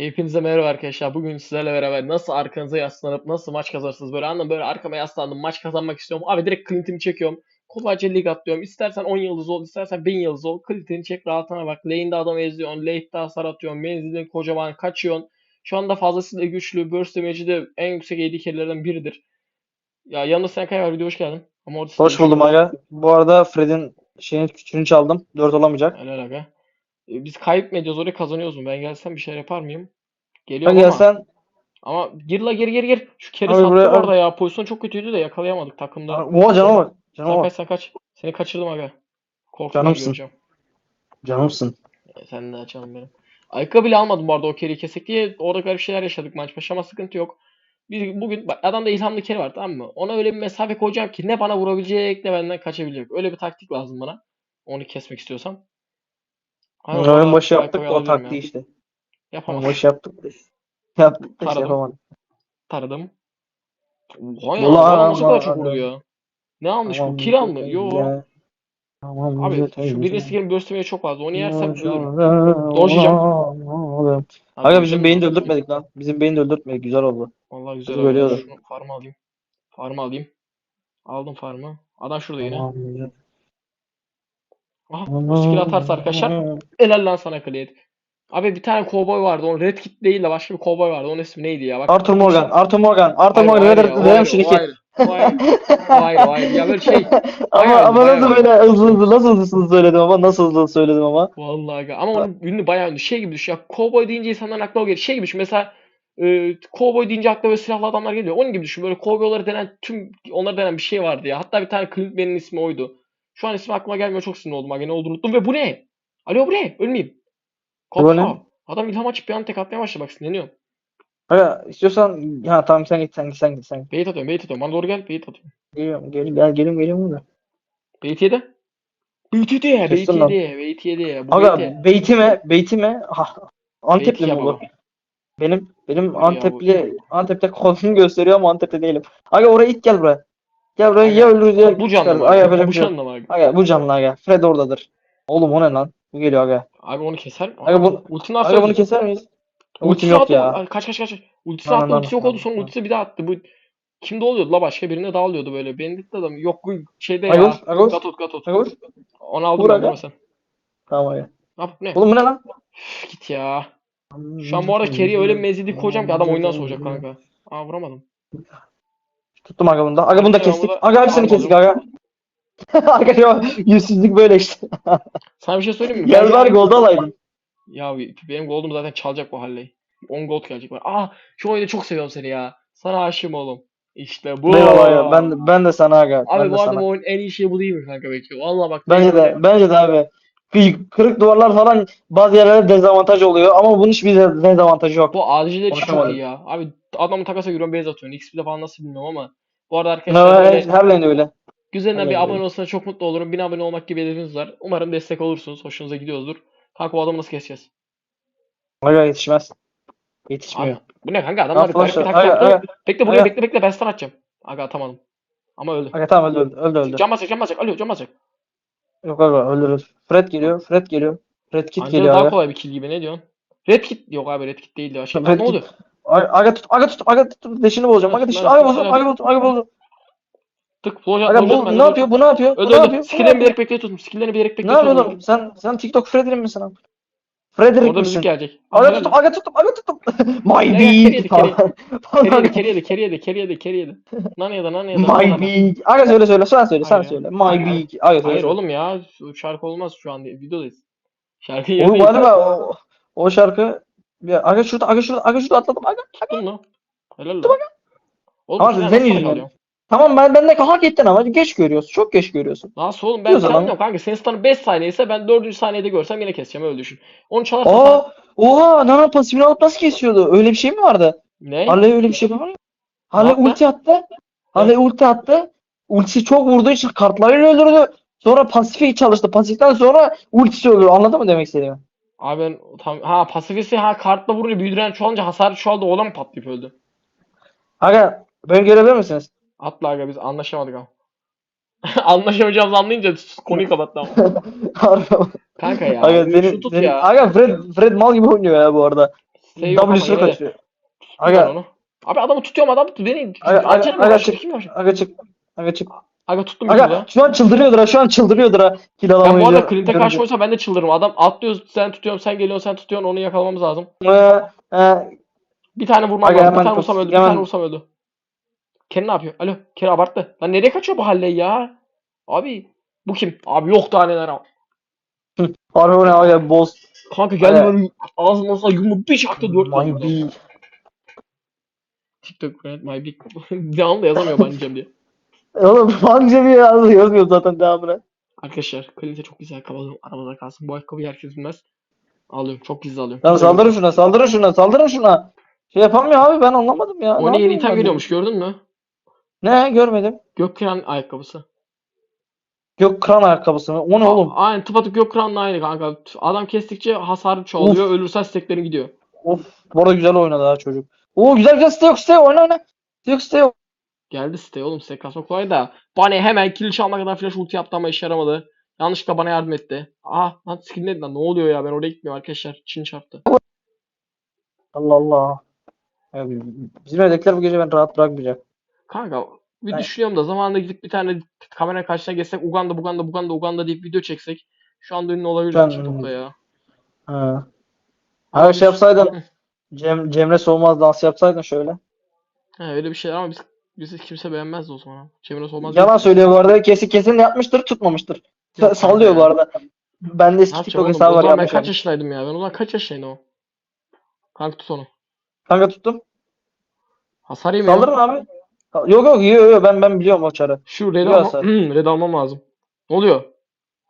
Hepinize merhaba arkadaşlar. Bugün sizlerle beraber nasıl arkanıza yaslanıp nasıl maç kazanırsınız böyle anladın böyle arkama yaslandım maç kazanmak istiyorum. Abi direkt Clint'imi çekiyorum. Kolayca lig atlıyorum. İstersen 10 yıldız ol, istersen 1000 yıldız ol. Clint'ini çek rahatına bak. Lane'de adam eziyorsun, late'de hasar atıyorsun, menzilin kocaman kaçıyorsun. Şu anda fazlasıyla güçlü. Burst damage'i de en yüksek AD carry'lerden biridir. Ya yanında sen kay var video hoş geldin. Ama Hoş buldum aga. Bu arada Fred'in şeyini küçüğünü çaldım. 4 olamayacak. Helal aga. E, Biz ediyoruz oraya kazanıyoruz mu? Ben gelsem bir şeyler yapar mıyım? Geliyorum Aga ama. sen Ama gir la geri geri gir. Şu kere Abi sattı buraya- orada ya. Pozisyon çok kötüydü de yakalayamadık takımda. Oha canım bak. Sen Canım kaç bak. sen kaç. Seni kaçırdım aga. Korktum Canımsın. göreceğim. Canımsın. E, Sen de açalım benim. Ayakkabı bile almadım bu arada o kereyi kesek diye. Orada garip şeyler yaşadık maç başı ama sıkıntı yok. Biz bugün bak adamda ilhamlı kere var tamam mı? Ona öyle bir mesafe koyacağım ki ne bana vurabilecek ne benden kaçabilecek. Öyle bir taktik lazım bana. Onu kesmek istiyorsam. Ama Oyun başı yaptık o taktiği ya. işte. Oyun Yapamadım. başı yaptık da. Yaptık da işte Pardon. yapamadık. Taradım. Ulan adam nasıl kadar çok vurdu ya? Ne almış bu? Tamam, Kill aldı. güzel Yo. ya. Tamam, Abi güzel, şu birinci skill'in burst'lemeye çok fazla. Onu yersem ölürüm. Dojacağım. Abi Aga bizim beyni de öldürtmedik lan. Bizim beyni de öldürtmedik. Güzel oldu. Vallahi güzel oldu. Şunu farmı alayım. Farmı alayım. Aldım farmı. Adam şurada yine. Tamam, güzel. Aha bu skill atarsa arkadaşlar. Helal lan sana Kliyet. Abi bir tane kovboy vardı. O Red Kit değil de başka bir kovboy vardı. Onun ismi neydi ya? Bak. Arthur Morgan. Arthur Morgan. Arthur Hayır, Morgan. hayır Red ya, Dead o Redemption ayrı, 2. o ayrı. O ayrı. O ayrı, o ayrı. Ya böyle şey. Ama Bayağı- ama nasıl böyle hızlı hızlı nasıl hızlı söyledim ama nasıl hızlı söyledim ama. Vallahi ama onun ünlü bayağı ünlü. Şey gibi düşün. Ya kovboy deyince insanların aklına o geliyor. Şey gibi düşün. Mesela e, kovboy deyince aklına böyle silahlı adamlar geliyor. Onun gibi düşün. Böyle kovboyları denen tüm onları denen bir şey vardı ya. Hatta bir tane Clint ismi oydu. Şu an ismi aklıma gelmiyor. Çok sinir oldum. Aga ne olduğunu unuttum. Ve bu ne? Alo bu ne? Ölmeyeyim. Kafa. Adam ilham açıp bir an tek atmaya başladı. Bak sinirleniyorum. Aga istiyorsan ha tamam sen git sen git sen git sen git. Bait atıyorum. Bait atıyorum. Bana doğru gel. Bait atıyorum. Geliyorum gel gel geliyorum geliyorum da. Bait yedi. Bait yedi. Kestin lan. yedi. Bait yedi. Aga beytime beytime ha, Antepli mi bu? Benim benim ya Antepli Antep'te kolunu gösteriyor ama Antep'te değilim. Aga oraya ilk gel buraya. Gel buraya Aga, ya ölürüz ya Bu canlı? Aga Bu böyle bir şey canlı mı? aga? Aga bu canlı aga. Fred oradadır. Oğlum o ne lan? Bu geliyor aga. Abi onu keser. Aga bu- Ultini Aga atıyor. bunu keser miyiz? Ultisi yok ya. Ay, Kaç kaç kaç. Ultisi attı. Ultisi yok oldu. Sonra ultisi bir daha attı. Bu kimde oluyordu la başka birine dağılıyordu böyle. Benedikte adam. Yok bu şeyde Aga ya. aga vur. Gatot Gatot. Aga vur. Onu aldım Vur ben aga. sen. Tamam aga. Ne yap ne? Oğlum bu ne lan? Üf, Git ya. Şu an bu arada carry'e öyle menzilli koyacağım ki adam oyundan soğuyacak kanka. Aa vuramadım. Tuttum aga bunu da Aga, kestik. bunu da- Aga hepsini kestik aga. aga ya yüzsüzlük böyle işte. Sana bir şey söyleyeyim mi? Gel Ben- var golda alaydın. Ya benim goldumu zaten çalacak bu Halley. 10 gold gelecek bana. Aa şu oyunu çok seviyorum seni ya. Sana aşığım oğlum. İşte bu. Ya. Ben ben de sana aga. ben Abi de bu arada bu oyunun en iyi şeyi bu değil mi kanka belki? Valla bak. Bence de bence de abi. Kı- Kırık duvarlar falan bazı yerlerde dezavantaj oluyor ama bunun hiçbir de- dezavantajı yok. Bu ADC'de çok iyi ya. Abi adamın takasa giriyorum base atıyorsun. XP'de falan nasıl bilmiyorum ama. Bu arada arkadaşlar böyle her lane öyle. güzelinden bir Öyle abone öyle. olursanız çok mutlu olurum. 1000 abone olmak gibi hedefiniz var. Umarım destek olursunuz. Hoşunuza gidiyordur. Kanka bu adamı nasıl keseceğiz? Aga yetişmez. Yetişmiyor. Abi, bu ne kanka? Adamlar garip bir aga, yaptı. Bekle buraya bekle bekle ben stun atacağım. Aga atamadım. Ama öldü. aga tamam öldü öldü öldü öldü. Can basacak can basacak. Alo can basacak. Yok aga öldürürüz. Fred geliyor Fred geliyor. Red Kit Angela geliyor daha aga. kolay bir kill gibi ne diyorsun? Red kit yok abi red kit değildi. Şey, Red ne oluyor? Aga tut aga tut aga tut deşini bozacağım. Aga deşini aga bozacağım. Aga bozacağım. Aga bozacağım. Tık loja Aga bu ne yapıyor? Bu ne yapıyor? Öldü ne öldü. yapıyor? Ne Skill'lerini yapıyor? bilerek bekleye tuttum. Skill'lerini bilerek Ne bekleye yapıyor tuttum. oğlum? Sen sen TikTok Fredrik misin abi? Fredrik Orada misin? gelecek. Aga tuttum, aga tuttum, aga tuttum. My keriye, falan. Keriyedi keriyedi keriyedi keriyedi keriyedi. Nan ya da nan ya da. nan ya My big. Aga söyle söyle, sen söyle, sen söyle. My big. Aga söyle. Hayır oğlum ya. Şarkı olmaz şu an. Videodayız. Şarkı Oğlum yerindeyiz. galiba o, o şarkı bir aga şurada, aga şurada, aga şurada atladım. Aga. Tuttun mu? Helal olsun. Oğlum Ama sen yüzünden. Tamam ben ben de hak ettin ama geç görüyorsun. Çok geç görüyorsun. Nasıl oğlum ben sanmıyorum kanka. Senin stun'ın 5 saniye ise ben 4. saniyede görsem yine keseceğim öyle düşün. Onu çalarsan sen- Aa, oha, Nana pasifini alıp nasıl kesiyordu? Öyle bir şey mi vardı? Ne? Harley öyle bir şey yapar mı? Harley ulti attı. Harley ulti attı. Ultisi çok vurduğu için kartlarıyla öldürdü. Sonra pasifi çalıştı. Pasiften sonra ultisi öldürdü. Anladın mı demek istediğimi? Abi ben tam ha pasifisi ha kartla vurunca büyüdüren çoğalınca hasar çoğaldı o da mı patlayıp öldü? Aga beni görebilir misiniz? Atla aga biz anlaşamadık ama. Anlaşamayacağımızı anlayınca konuyu kapattı ama. Harbi. Kanka ya. Aga şu senin, tut senin, ya. aga Fred, Fred mal gibi oynuyor ya bu arada. Şey W'sunu ben Aga, onu. Abi adamı tutuyorum adam beni Aga, aga, aga, başladı çık. aga çık. Aga çık. Aga tuttum Aga şu an çıldırıyordur ha. Şu an çıldırıyordur ha. Kill Ben bu alamayınca. arada Clint'e karşı olsa ben de çıldırırım. Adam atlıyor sen tutuyorsun sen geliyorsun sen tutuyorsun onu yakalamamız lazım. Ee, e, Bir tane vurmam Aga, lazım. Bir hemen tane vursam öldü. Bir hemen- tane vursam öldü. Ken ne yapıyor? Alo. Ken abarttı. Lan nereye kaçıyor bu Halley ya? Abi bu kim? Abi yok daha neler abi. harbi o ne aga boss. Kanka geldi Aga. böyle ağzına sana yumruğu bir çaktı dört tane. My B. TikTok Grant My Big Devamlı yazamıyor bence diye. Oğlum bence bir yazıyor, yazmıyor zaten devamını. Arkadaşlar Clint'e çok güzel kapatalım. Aramızda kalsın. Bu ayakkabıyı herkes bilmez. Alıyorum. Çok gizli alıyorum. Lan saldırın şuna, saldırın şuna, saldırın şuna. Şey yapamıyor abi ben anlamadım ya. O Ne yeni item geliyormuş gördün mü? Ne görmedim. Gökkıran ayakkabısı. Gök kıran ayakkabısı mı? O ne oğlum? Aynen tıpatıp Gökkıran'la aynı kanka. Adam kestikçe hasarı çoğalıyor. Ölürsen steklerin gidiyor. Of. Bu arada güzel oynadı ha çocuk. Oo güzel güzel stay yok stay oyna oyna. Stay yok stay yok. Geldi site oğlum site kasma kolay da. Bana hemen kill çalmak kadar flash ulti yaptı ama işe yaramadı. Yanlışlıkla bana yardım etti. Aa lan skinledi lan ne oluyor ya ben oraya gitmiyorum arkadaşlar. Çin çarptı. Allah Allah. Ya, bizim evdekiler bu gece ben rahat bırakmayacak. Kanka bir Ay. düşünüyorum da zamanında gidip bir tane kamera karşısına geçsek Uganda Buganda Buganda Uganda deyip video çeksek. Şu anda ünlü olabilirdik Ben- TikTok'ta ya. Ha. Ha şey yapsaydın. Cem, Cemre Solmaz dans yapsaydın şöyle. He öyle bir şeyler ama biz bizi kimse beğenmezdi o zaman. Cemre Solmaz Yalan söylüyor bu arada. Kesin kesin yapmıştır tutmamıştır. Sa- Yok Sallıyor bu arada. Ben de Ne eski TikTok hesabı var ben yapmış. kaç yaşındaydım ya? Ben o zaman kaç yaşındaydım o? Kanka tut onu. Kanka tuttum. Hasar yemiyor. Saldırın abi. Yok yok yiyor yiyor ben ben biliyorum o çarı. Şu red, Yok alma hasar. Hmm, red almam lazım. Ne oluyor?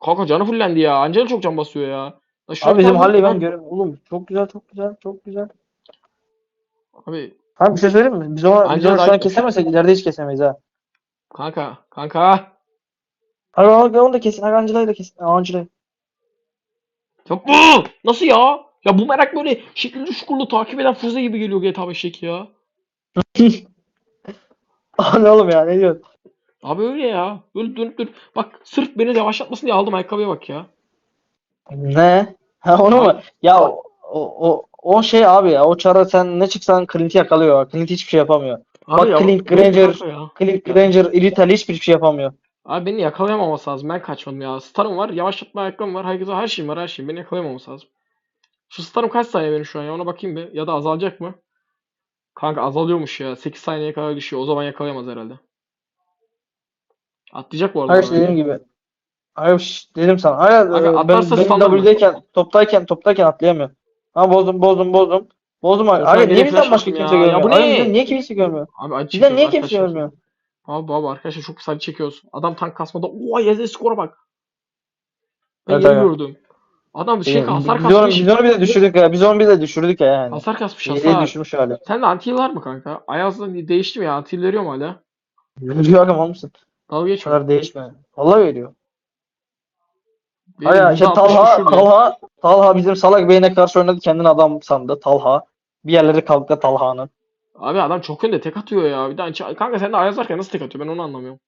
Kanka canı fullendi ya. Angela çok can basıyor ya. Lan şuna Abi bizim. Halley ben görüyorum. Oğlum çok güzel çok güzel çok güzel. Abi Abi bir şey söyleyeyim mi? Biz onu, biz Angela onu şu an kesemezsek ileride hiç kesemeyiz ha. kanka kanka. Abi onu, onu da kesin. Abi Angela'yı da kesin. Aa, Angela'yı. Ya bu nasıl ya? Ya bu merak böyle şekilli şukurlu takip eden füze gibi geliyor GTA 5'teki ya. Ne oğlum ya ne diyorsun? Abi öyle ya. Böyle dönüp dönüp. Bak sırf beni yavaşlatmasın diye aldım ayakkabıya bak ya. Ne? Ha onu mu? Ya o, o, o şey abi ya o çara sen ne çıksan Clint'i yakalıyor. Clint hiçbir şey yapamıyor. Abi Bak ya, Clint Granger- kanka? Clint Granger, Irritali hiçbir şey yapamıyor. Abi beni yakalayamaması lazım. Ben kaçmadım ya. Starım var, yavaşlatma ayakkabım var, herkese her şeyim var, her şeyim. Beni yakalayamaması lazım. Şu starım kaç saniye benim şu an ya? Ona bakayım bir. Ya da azalacak mı? Kanka azalıyormuş ya. 8 saniyeye kadar düşüyor. O zaman yakalayamaz herhalde. Atlayacak bu arada. Her şey dediğim gibi. Şş, dedim sana. Hayır, Aga, e, ben, atlarsa saldırma. W'deyken, toptayken, toptayken atlayamıyor. Ha bozdum, bozdum, bozdum. Bozdum abi. Abi niye bizden başka kimse ya. Ya görmüyor? bu Abi ne? bizden niye kimse görmüyor? Abi acı Bizden niye kimse görmüyor? Abi baba arkadaşlar çok sadece çekiyoruz. Adam tank kasmada. Oha yazı skora bak. Ben Evet, yeni gördüm. Adam şey Biz, hasar biz onu, kasmış. biz onu bir de düşürdük ya. Biz onu bir de düşürdük ya yani. Hasar kasmış hasar. düşmüş hali. Sen de anti var mı kanka? Ayaz'da değişti mi ya? Anti veriyor mu hala? Yürüyor agam olmuşsun. Dalga Bu geçme. kadar değişme. Vallahi veriyor. Benim Hayır işte %60 Talha, düşürmüyor. Talha, Talha bizim salak beyne karşı oynadı kendini adam sandı Talha. Bir yerleri kalktı Talha'nın. Abi adam çok önde tek atıyor ya. Bir daha kanka sen de Ayaz varken nasıl tek atıyor? Ben onu anlamıyorum.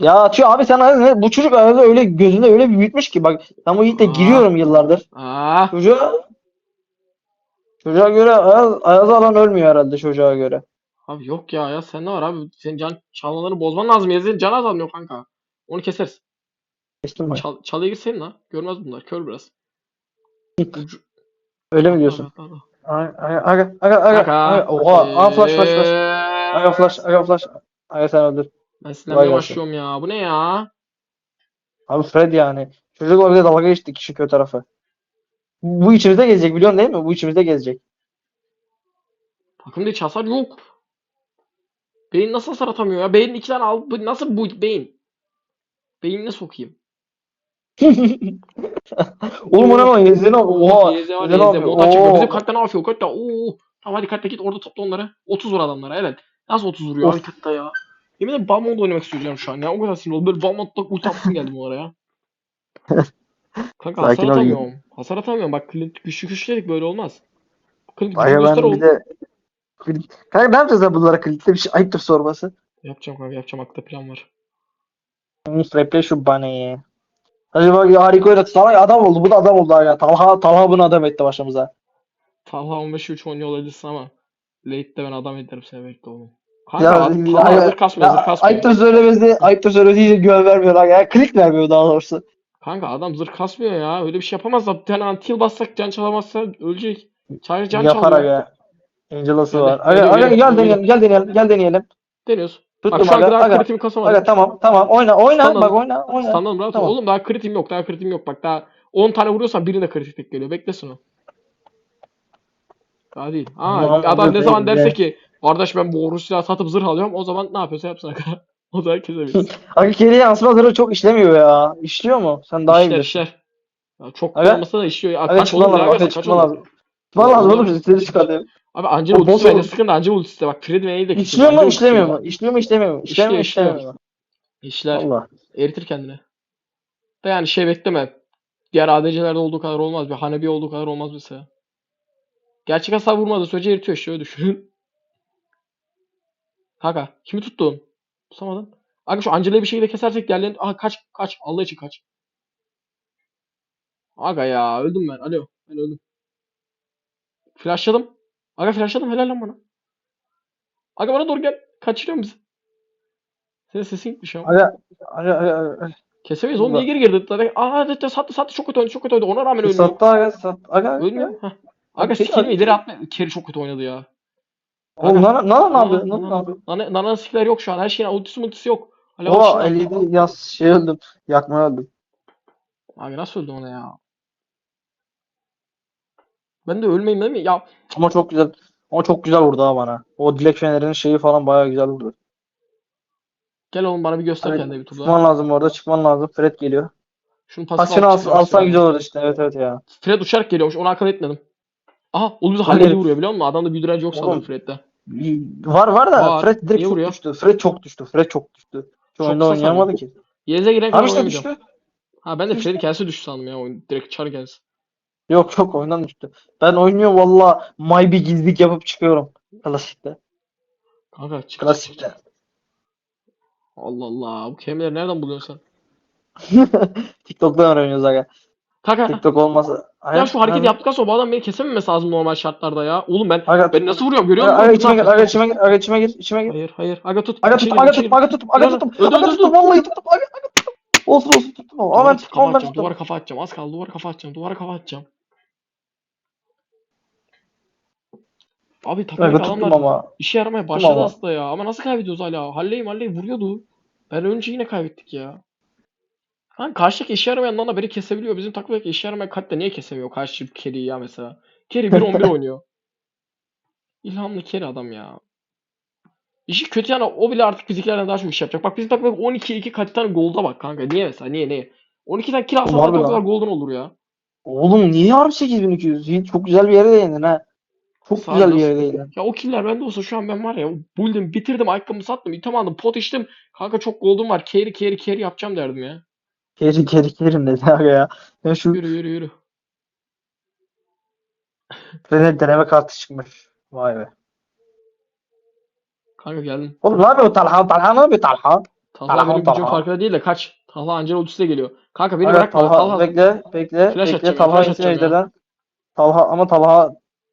Ya atıyor abi sen Ayaz'ı- bu çocuk Ayaz'ı öyle gözünde öyle bir büyütmüş ki bak ben bu Yiğit'le giriyorum yıllardır. Aa, Çocuğa çocuğa göre Ayaz, Ayaz'ı alan ölmüyor herhalde çocuğa göre. abi yok ya ya sen ne var abi? Senin can çalmalarını bozman lazım. Ya senin can azalmıyor kanka. Onu keseriz. Kestim? Çal, çalıya girseydin ha. Görmez bunlar. Kör biraz. Ucu... Öyle mi diyorsun? Aga aga aga aga aga. Oha, aha flash flash flash. Aga flash aga flash. Aga sen öldür. Ben sinirlenmeye başlıyorum ya. Bu ne ya? Abi Fred yani. Çocukla bir de dalga geçtik işin kötü tarafı. Bu içimizde gezecek biliyorsun değil mi? Bu içimizde gezecek. Takımda hiç hasar yok. Beyin nasıl hasar atamıyor ya? Beyin iki tane al. Bu nasıl bu beyin? Beynine sokayım. Oğlum o ne lan? Yezene bak. Oha. Yeze var Yeze ne yeze. yapıyor? Montaj çekiyor. Oo. Bizim kalpte ne yapıyor? Kalpte. Oo. Tamam hadi kalpte git orada topla onları. 30 vur adamlara. Evet. Nasıl 30 vuruyor Of. abi kalpte ya? Yemin ederim Balmond oynamak istiyorum şu an ya. O kadar sinir oldum. Böyle Balmond'da ulti attım geldim oraya ya. Kanka hasar Sakin ol atamıyorum. Hasar atamıyorum. Bak Clint güçlü güçlü dedik böyle olmaz. Clint göster ben bir de Kanka ne yapacağız ya bunlara kliple bir şey ayıptır sorması. Yapacağım kanka yapacağım. Aklı plan var. Replay şu baneyi. Bak harika oynadı. Salak adam oldu. Bu da adam oldu ya. Talha, Talha bunu adam etti başımıza. Talha 15'e 3 oynuyor olabilirsin ama late'de ben adam ederim seni bekle oğlum. Kanka Ya, Talha ya, zırh kasmıyor Ya, kasmıyor. ayıptır söylemesi, söylemesi güven vermiyor aga. Ya, klik vermiyor daha doğrusu. Kanka adam zırh kasmıyor ya. Öyle bir şey yapamaz da bir tane anti bassak can çalamazsa ölecek. Sadece can Yapar çalıyor. aga. Angela'sı var. Aga, aga gel deneyelim, gel deneyelim, gel deneyelim. Deniyoruz. Bak Tuttum şu an aga, kasamadım. Aga tamam, tamam. Oyna, oyna. Sanırım. Bak oyna, oyna. Sanırım rahat. Tamam. Oğlum daha kritim yok. Daha kritim yok. Bak daha 10 tane vuruyorsan birine kritik geliyor. Beklesin o. Daha değil. Aa, Aman adam ne zaman derse ki kardeş ben bu oruç silahı satıp zırh alıyorum. O zaman ne yapıyorsa yapsın. aga. o zaman kesemeyiz. Aga geriye yansıma zırhı çok işlemiyor ya. İşliyor mu? Sen daha iyi işler bilirsin. işler. Ya çok Aga. olmasa da işliyor. Ya, Aga kaç ya? aga Kaç çıkman lazım oğlum bizi seni çıkartayım. Abi Angelo O ultisi bence olur. sıkın da Angelo ultisi de bak Freddy Vayne'i de. İşliyor mu, işlemiyor mu? İşliyor mu, işlemiyor mu? İşlemiyor mu, İşliyor, işlemiyor mu? İşler. Allah. Eritir kendini. Da yani şey bekleme. Diğer ADC'lerde olduğu kadar olmaz. Bir Hanebi olduğu kadar olmaz mesela. Gerçek hasar vurmadığı sürece eritiyor işte öyle düşünün. Kanka kimi tuttun? Tutamadın. Aga şu Angela'yı bir şekilde kesersek diğerlerini... Aha kaç kaç. Allah için kaç. Aga ya öldüm ben. Alo. Ben öldüm. Flashladım. Aga flashladım helal lan bana. Aga bana doğru gel. Kaçırıyor musun? Senin sesin gitmiş ama. Aga, aga, aga, aga. Kesemeyiz oğlum niye geri girdi? Aa evet, sattı sattı çok kötü oynadı çok kötü oynadı ona rağmen ölmüyor. Sattı aga, sattı. Aga, Ölmüyor. Aga skill'imi abi. ileri atma. Kerry çok kötü oynadı ya. Oğlum Nana, Nana ne Nana- yapıyor? Nana ne Nana- yapıyor? Nana, Nana'nın skill'leri yok şu an. Her şeyin ultisi multisi yok. Hala o O şey- 57 yaz şey öldüm. Yakmaya öldüm. Abi nasıl öldü ona ya? Ben de ölmeyeyim değil mi? Ya Ama çok güzel. Ama çok güzel vurdu ha bana. O dilek fenerinin şeyi falan bayağı güzel vurdu. gel oğlum bana bir göster Hani kendine bir turda. Çıkman lazım orada. Çıkman lazım. Fred geliyor. Şunu pasif Pasını al, alsan güzel olur işte. Evet evet ya. Fred uçarak geliyormuş. Onu akıl etmedim. Aha oğlum Hadi. Halil'i vuruyor biliyor musun? Adamda bir direnci yok sanırım Oğlum. Fred'de. Var var da Var. Fred direkt Niye çok vuruyor? düştü. Fred çok düştü. Fred çok düştü. Şu Çok oyunda kısa oynayamadı ki. Yez'e giren kadar Abi işte oynamayacağım. düştü. Ha ben de Freddy kendisi düştü sandım ya. Oyun direkt çar gelsin. Yok yok oyundan düştü. Ben oynuyorum valla maybe gizlilik yapıp çıkıyorum. Klasikte. Kanka çık. Klasikte. Allah Allah. Bu kelimeleri nereden buluyorsun sen? TikTok'tan öğreniyoruz aga. Kanka TikTok olmasa. ya şu hareketi yaptıktan sonra bu adam beni kesememesi lazım normal şartlarda ya. Oğlum ben Aga, ben nasıl vuruyorum görüyor musun? aga içime gir, aga içime gir, aga içime gir, içime gir. Hayır hayır. Aga tut. Aga tut, aga tut, aga tuttum, aga öldü, Aga tuttum, vallahi tuttum, aga, aga tuttum. Olsun olsun tuttum ama. Ama ben kafa ama ben tuttum. Duvara kafa atacağım. Az kaldı. Duvara kafa atacağım. Duvara kafa atacağım. Abi takımdaki tuttum adamlar ama. işe yaramaya başladı ama. aslında ya. Ama nasıl kaybediyoruz hala? Halley Halley vuruyordu. Ben önce yine kaybettik ya. Lan karşıdaki işe yaramayandan da kesebiliyor. Bizim takımdaki işe yaramayan Katya niye kesemiyor karşı Kerry'i ya mesela? Kerry 1-11 oynuyor. İlhamlı Kerry adam ya. İşi kötü yani o bile artık bizimkilerden daha çok iş yapacak. Bak bizim takımda 12-2 kaç tane golda bak kanka. Niye mesela? Niye niye? 12 tane kill alsa o kadar golden olur ya. Oğlum niye harbi 8200? Hiç- Çok güzel bir yere değindin ha. Çok Sağ güzel bir yere değindin. Ya o killer bende olsa şu an ben var ya buldum bitirdim ayakkabımı sattım item aldım pot içtim. Kanka çok gold'um var carry carry carry yapacağım derdim ya. Keri keri kerim dedi aga ya. Ya şu Yürü yürü yürü. Fred'e deneme kartı çıkmış. Vay be. Kanka geldim. Oğlum ne yapıyor Talha? Talha ne yapıyor Talha? Talha Talha, benim gücüm Talha. farkında değil de kaç. Talha Angelo ultisi de geliyor. Kanka beni Aga, bırakma. Talha, Talha. bekle bekle Flash bekle Talha ya. ejderden. Talha ama Talha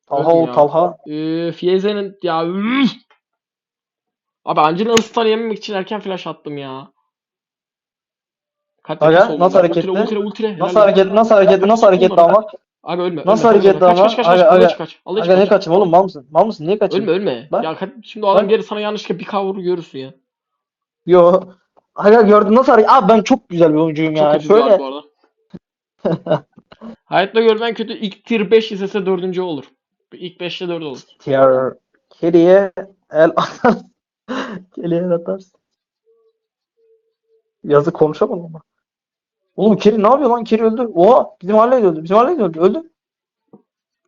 Talha ya. Talha. Ee, Fieze'nin ya! Abi Angelo'nun stun yememek için erken flash attım ya. Kaç Aga, nasıl Ultire, hareketli? ultire, ultire. Nasıl Helal hareket nasıl hareket nasıl hareket ama? Aga ölme. Nasıl ölme, hareketli ölme. Kaç? Kaç kaç Aga, kaç. Aga. için kaç. Allah Aga ne kaç. kaçayım oğlum mal mısın? Mal mısın? Niye kaçayım? Ölme ölme. Bak. Ya kaç- şimdi o adam Bak. gelir sana yanlışlıkla bir kavuru görürsün ya. Yo. Aga gördün nasıl hareket? Abi ben çok güzel bir oyuncuyum Çok ya. var Şöyle bu arada. Hayatta görülen kötü ilk tier 5 ise dördüncü olur. İlk 5'te 4 olur. tier Keriye el atarsın. Keriye el atarsın. Yazık konuşamadım ama. Oğlum Keri ne yapıyor lan? Keri öldü. Oha bizim Halley de öldü. Bizim Halley de öldü. Öldü.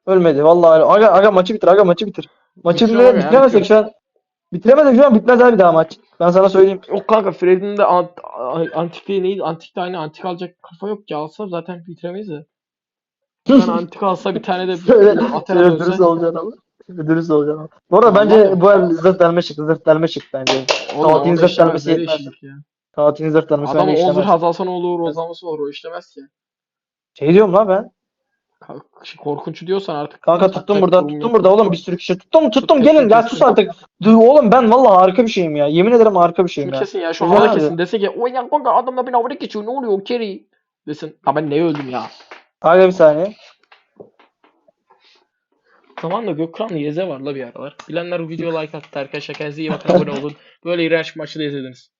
Ölmedi vallahi. Aga, aga maçı bitir. Aga maçı bitir. Maçı bile ya, bitiremezsek şu an. Bitiremezsek şu an bitmez abi daha maç. Ben sana söyleyeyim. Yok kanka Fred'in de ant, antikliği neydi? Antikte aynı antik alacak kafa yok ki alsa zaten bitiremeyiz de. Tane antik alsa bir tane de dönse. dürüst olacaksın ama. Dürüst olacaksın ama. Bu arada bence bu el zırt delme çıktı. Zırt delme çıktı bence. Ona zırt delmesi yetmez. ya. Tatilin zırt delmesi Adam 10 işlemez. zırh azalsa ne olur, o zaması olur, o işlemez ki. Şey diyorum lan ben. Ka- Korkunç diyorsan artık. Kanka tuttum burada, tuttum yok. burada oğlum bir sürü kişi. Tuttum, tuttum Tut, gelin ya sus artık. Dur oğlum ben vallahi harika bir şeyim ya. Yemin ederim harika bir şeyim Şunu ya. kesin ya şu abi. kesin. Dese ki o ya kanka adamla beni havada geçiyor ne oluyor Kerry? Desin. Ha ben neye öldüm ya? Aga bir saniye. Zamanla Gökhan'la Yeze var la bir aralar. Bilenler bu videoya like attı arkadaşlar. Kendinize iyi bakın abone olun. Böyle iğrenç maçı da izlediniz.